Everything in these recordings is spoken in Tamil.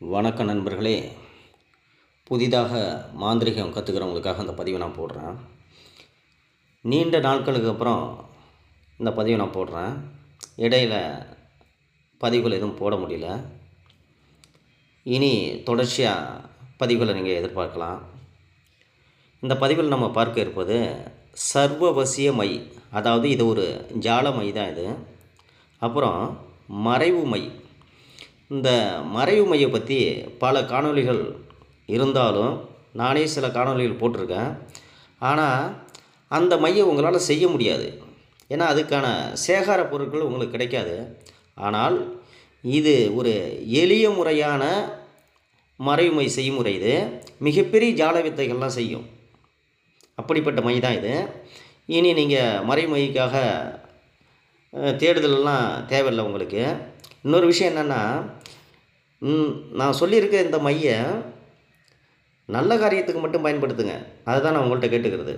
வணக்கம் நண்பர்களே. புதிதாக மாந்திரிகம் கற்றுக்கிறவங்களுக்காக இந்த பதிவை நான் போடுறேன். நீண்ட நாட்களுக்கு அப்புறம் இந்த பதிவை நான் போடுறேன். இடையில் பதிவுகள் எதுவும் போட முடியல. இனி தொடர்ச்சியாக பதிவுகளை நீங்கள் எதிர்பார்க்கலாம். இந்த பதிவில் நம்ம பார்க்க இருப்பது சர்வவசிய மை அதாவது இது ஒரு ஜால மை தான் இது. அப்புறம் மறைவு மை இந்த மறைவு மையை பற்றி பல காணொளிகள் இருந்தாலும் நானே சில காணொளிகள் போட்டிருக்கேன். ஆனால் அந்த மையை உங்களால் செய்ய முடியாது. ஏன்னா அதுக்கான சேகார பொருட்கள் உங்களுக்கு கிடைக்காது. ஆனால் இது ஒரு எளிய முறையான மறைவுமை செய்முறை இது. மிகப்பெரிய ஜால வித்தைகள்லாம் செய்யும். அப்படிப்பட்ட மை தான் இது. இனி நீங்கள் மறைமைக்காக தேடுதலெல்லாம் தேவையில்லை உங்களுக்கு. இன்னொரு விஷயம் என்னென்னா நான் சொல்லியிருக்க இந்த மையை நல்ல காரியத்துக்கு மட்டும் பயன்படுத்துங்க. அதுதான் நான் உங்கள்கிட்ட கேட்டுக்கிறது.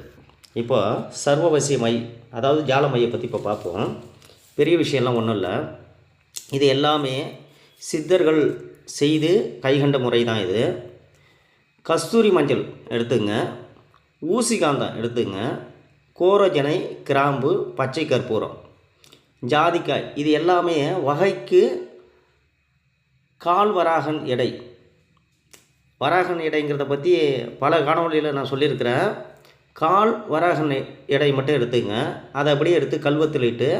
இப்போ சர்வவசிய மை அதாவது ஜால மையை பற்றி இப்போ பார்ப்போம் பெரிய விஷயம்லாம் ஒன்றும் இல்லை. இது எல்லாமே சித்தர்கள் செய்து கைகண்ட முறை தான் இது. கஸ்தூரி மஞ்சள் எடுத்துங்க. ஊசி காந்தம் எடுத்துங்க. கோரஜனை கிராம்பு பச்சை கற்பூரம். ஜாதிக்காய் இது எல்லாமே வகைக்கு கால் வராகன் எடை. வராகன் எடைங்கிறத பற்றி பல காணொலியில் நான் சொல்லியிருக்கிறேன். கால் வராகன் எடை மட்டும் எடுத்துங்க. அதை அப்படியே எடுத்து கல்வத்தில் இட்டு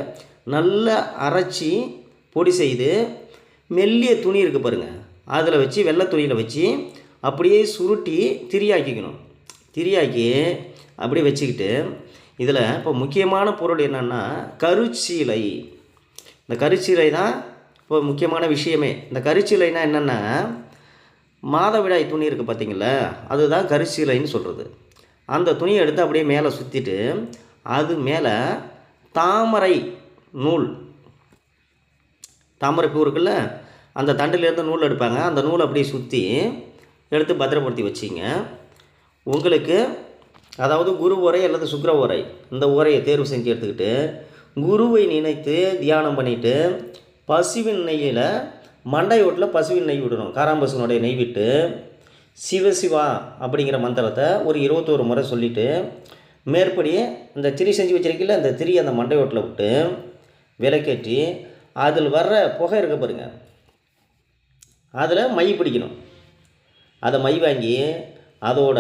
நல்லா அரைச்சி பொடி செய்து மெல்லிய துணி இருக்குது பாருங்கள் அதில் வச்சு வெள்ளை துணியில் வச்சு அப்படியே சுருட்டி திரியாக்கிக்கணும். திரியாக்கி அப்படியே வச்சுக்கிட்டு இதில் இப்போ முக்கியமான பொருள் என்னென்னா கருச்சீலை. இந்த கருச்சீலை தான் இப்போ முக்கியமான விஷயமே. இந்த கருச்சீலைனா என்னென்னா மாதவிடாய் துணி இருக்குது பார்த்தீங்களா அதுதான் கரிச்சிலைன்னு சொல்கிறது அந்த துணியை எடுத்து அப்படியே மேலே சுற்றிட்டு அது மேலே தாமரை நூல். தாமரை பூ இருக்குல்ல? அந்த தண்டிலேருந்து நூல் எடுப்பாங்க. அந்த நூலை அப்படியே சுற்றி எடுத்து பத்திரப்படுத்தி வச்சிங்க. உங்களுக்கு அதாவது குரு உரை அல்லது சுக்கர உரை இந்த உரையை தேர்வு செஞ்சு எடுத்துக்கிட்டு குருவை நினைத்து தியானம் பண்ணிவிட்டு பசுவின் நெய்யில் மண்டை ஓட்டில் பசுவின் நெய் விடணும். காராம்பசுனுடைய நெய் விட்டு சிவசிவா அப்படிங்கிற மந்திரத்தை ஒரு இருபத்தோரு முறை சொல்லிவிட்டு மேற்படி இந்த திரி செஞ்சு வச்சிருக்கீங்கள அந்த திரி அந்த மண்டை ஓட்டில் விட்டு விலக்கேற்றி அதில் வர்ற புகை இருக்க பாருங்கள் அதில் மை பிடிக்கணும். அதை மை வாங்கி அதோட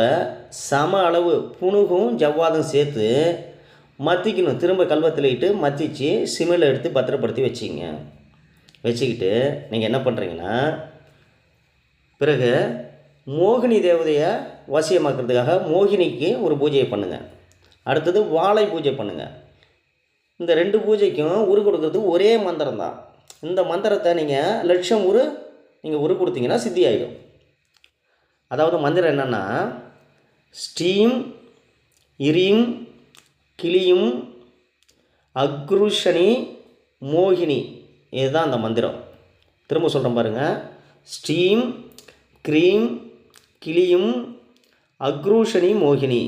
சம அளவு புணுகும் ஜவ்வாதும் சேர்த்து மத்திக்கணும். திரும்ப கல்வத்தில் இட்டு மத்திச்சு சிமில் எடுத்து பத்திரப்படுத்தி வச்சிங்க. வச்சுக்கிட்டு நீங்கள் என்ன பண்ணுறீங்கன்னா பிறகு மோகினி தேவதையை வசியமாக்குறதுக்காக மோகினிக்கு ஒரு பூஜையை பண்ணுங்கள் அடுத்தது வாழை பூஜை பண்ணுங்கள் இந்த ரெண்டு பூஜைக்கும் உரு கொடுக்கறது ஒரே மந்திரம் தான். இந்த மந்திரத்தை நீங்கள் லட்சம் உரு நீங்கள் உரு கொடுத்தீங்கன்னா சித்தி ஆகிடும் அதாவது மந்திரம் என்னென்னா ஸ்டீம் இரியும் கிளியும் அக்ருஷனி மோகினி. இதுதான் அந்த மந்திரம். திரும்ப சொல்கிறேன் பாருங்கள் ஸ்டீம் க்ரீம் கிளியும் அக்ரூஷணி மோகினி.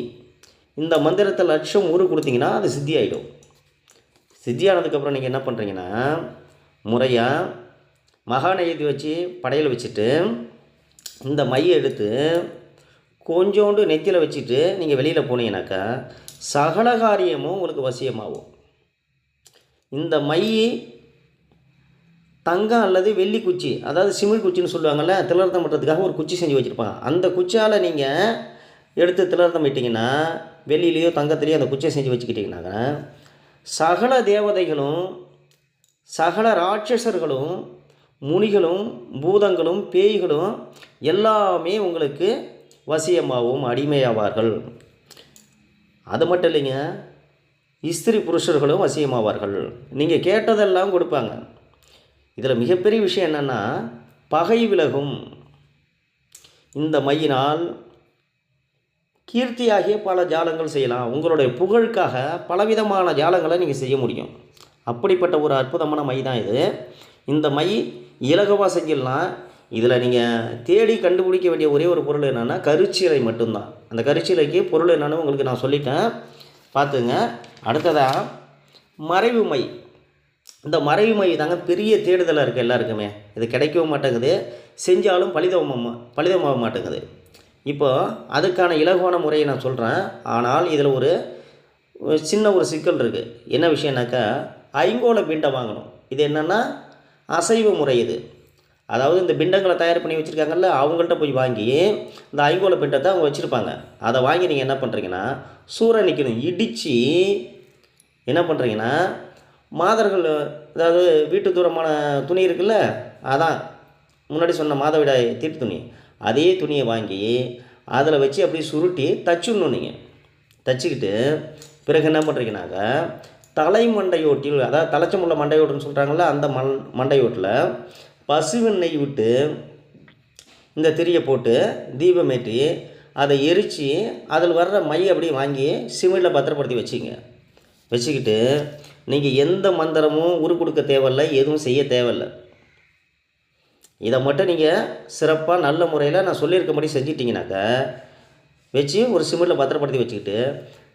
இந்த மந்திரத்தை லட்சம் ஊரு கொடுத்தீங்கன்னா அது சித்தி ஆகிடும் சித்தியானதுக்கப்புறம் நீங்கள் என்ன பண்ணுறீங்கன்னா முறையாக மகானை எழுதி வச்சு படையில் வச்சுட்டு இந்த மையை எடுத்து கொஞ்சோண்டு நெத்தியில் வச்சுட்டு நீங்கள் வெளியில் போனீங்கன்னாக்கா சகல காரியமும் உங்களுக்கு வசியமாகும். இந்த மை தங்கம் அல்லது வெள்ளி குச்சி அதாவது சிமிழ் குச்சின்னு சொல்லுவாங்கள்ல திலர்த்தம் பண்ணுறதுக்காக ஒரு குச்சி செஞ்சு வச்சுருப்பாங்க. அந்த குச்சியால் நீங்கள் எடுத்து திலர்த்தம் இட்டிங்கன்னா வெள்ளிலேயோ தங்கத்துலேயோ அந்த குச்சியை செஞ்சு வச்சுக்கிட்டிங்கனாக்க சகல தேவதைகளும் சகல ராட்சசர்களும் முனிகளும் பூதங்களும் பேய்களும் எல்லாமே உங்களுக்கு வசியமாகவும் அடிமையாவார்கள். அது மட்டும் இல்லைங்க ஸ்திரீ புருஷர்களும் வசியமாவார்கள். நீங்கள் கேட்டதெல்லாம் கொடுப்பாங்க. இதில் மிகப்பெரிய விஷயம் என்னென்னா பகை விலகும். இந்த மையினால் கீர்த்தியாகிய பல ஜாலங்கள் செய்யலாம். உங்களுடைய புகழுக்காக பலவிதமான ஜாலங்களை நீங்கள் செய்ய முடியும். அப்படிப்பட்ட ஒரு அற்புதமான மை தான் இது. இந்த மை இலகுவாக செஞ்சிடலாம். இதில் நீங்கள் தேடி கண்டுபிடிக்க வேண்டிய ஒரே ஒரு பொருள் என்னென்னா கருச்சீலை மட்டும்தான். அந்த கருச்சீலைக்கு பொருள் என்னென்னு உங்களுக்கு நான் சொல்லிட்டேன். பார்த்துங்க. அடுத்ததாக மறைவு மை. இந்த மறைவு மை தாங்க பெரிய தேடுதலாக இருக்குது எல்லாருக்குமே. இது கிடைக்கவும் மாட்டேங்குது. செஞ்சாலும் பலிதமாக பலிதமாக மாட்டேங்குது. இப்போ அதுக்கான இலகுவான முறையை நான் சொல்கிறேன் ஆனால் இதில் ஒரு சின்ன ஒரு சிக்கல் இருக்குது என்ன விஷயம்னாக்கா ஐங்கோல பிண்டம் வாங்கணும். இது என்னென்னா அசைவ முறை இது. அதாவது இந்த பிண்டங்களை தயார் பண்ணி வச்சுருக்காங்கல்ல அவங்கள்ட்ட போய் வாங்கி இந்த ஐங்கோல பிண்டத்தை அவங்க வச்சுருப்பாங்க. அதை வாங்கி நீங்கள் என்ன பண்ணுறீங்கன்னா சூறை நிற்கணும் இடித்து என்ன பண்ணுறீங்கன்னா மாதர்கள் அதாவது வீட்டு தூரமான துணி இருக்குல்ல அதான். முன்னாடி சொன்ன மாதவிடாய் தீட்டு துணி. அதே துணியை வாங்கி அதில் வச்சு அப்படியே சுருட்டி தச்சுடணும் நீங்கள் தச்சுக்கிட்டு பிறகு என்ன பண்ணுறீங்கனாக்கா தலைமண்டையோட்டில் அதாவது தலைச்சமுள்ள மண்டையோட்டுன்னு சொல்கிறாங்கல்ல அந்த மண் மண்டையோட்டில் பசுவெண்ணெய் விட்டு இந்த திரியை போட்டு தீபமேற்றி அதை எரித்து அதில் வர்ற மை அப்படியே வாங்கி சிமிழில் பத்திரப்படுத்தி வச்சுங்க. வச்சுக்கிட்டு நீங்கள் எந்த மந்திரமும் உரு கொடுக்க தேவையில்ல எதுவும் செய்ய தேவையில்ல. இதை மட்டும் நீங்கள் சிறப்பாக நல்ல முறையில் நான் சொல்லியிருக்கபடி செஞ்சிட்டிங்கனாக்கா வச்சு ஒரு சிமெண்டில் பத்திரப்படுத்தி வச்சுக்கிட்டு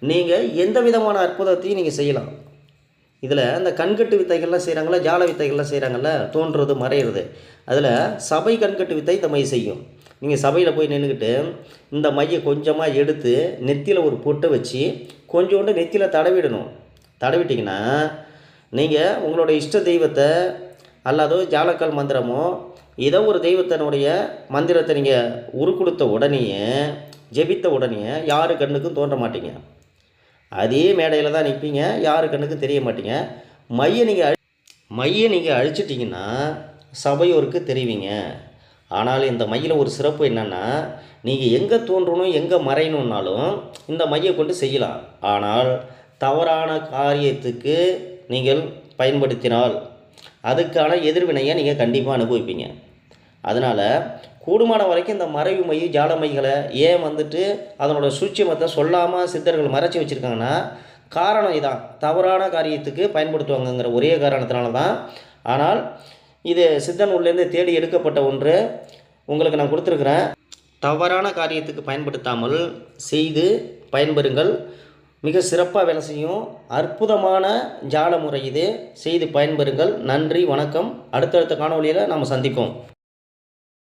நீங்கள் எந்த விதமான அற்புதத்தையும் நீங்கள் செய்யலாம். இதில் இந்த கண்கட்டு வித்தைகள்லாம் செய்கிறாங்களா ஜால வித்தைகள்லாம் செய்கிறாங்கல்ல தோன்றுறது மறையிறது. அதில் சபை கண்கட்டு வித்தை இந்த மை செய்யும். நீங்கள் சபையில் போய் நின்றுக்கிட்டு இந்த மையை கொஞ்சமாக எடுத்து நெத்தியில் ஒரு பொட்டை வச்சு கொஞ்சோண்டு நெத்தியில் தடவிடணும். தடவிட்டிங்கன்னா நீங்கள் உங்களோட இஷ்ட தெய்வத்தை அல்லாதோ ஜாலக்கால் மந்திரமோ ஏதோ ஒரு தெய்வத்தினுடைய மந்திரத்தை நீங்கள் உரு கொடுத்த உடனேயே ஜெபித்த உடனே யாரு கண்ணுக்கும் தோன்ற மாட்டீங்க. அதே மேடையில் தான் நிற்பீங்க யாரு கண்ணுக்கும் தெரிய மாட்டீங்க. மையை நீங்கள் அழி மையை நீங்கள் அழிச்சிட்டிங்கன்னா சபையோருக்கு தெரிவிங்க. ஆனால் இந்த மையில் ஒரு சிறப்பு என்னென்னா நீங்கள் எங்கே தோன்றணும் எங்கே மறையணுன்னாலும் இந்த மையை கொண்டு செய்யலாம். ஆனால் தவறான காரியத்துக்கு நீங்கள் பயன்படுத்தினால் அதுக்கான எதிர்வினையை நீங்கள் கண்டிப்பாக அனுபவிப்பீங்க. அதனால் கூடுமான வரைக்கும் இந்த மறைவு மை ஜாலமைகளை ஏன் வந்துட்டு அதனோட சூட்சியமத்தை சொல்லாமல் சித்தர்கள் மறைச்சி வச்சுருக்காங்கன்னா காரணம் இதான். தவறான காரியத்துக்கு பயன்படுத்துவாங்கங்கிற ஒரே காரணத்தினால தான். ஆனால் இது சித்தன் உள்ளேருந்து தேடி எடுக்கப்பட்ட ஒன்று. உங்களுக்கு நான் கொடுத்துருக்குறேன். தவறான காரியத்துக்கு பயன்படுத்தாமல் செய்து பயன்பெறுங்கள். மிக சிறப்பாக வேலை செய்யும் அற்புதமான ஜால முறை இது. செய்து பயன்பெறுங்கள். நன்றி வணக்கம். அடுத்தடுத்த காணொலியில் நாம் சந்திப்போம்.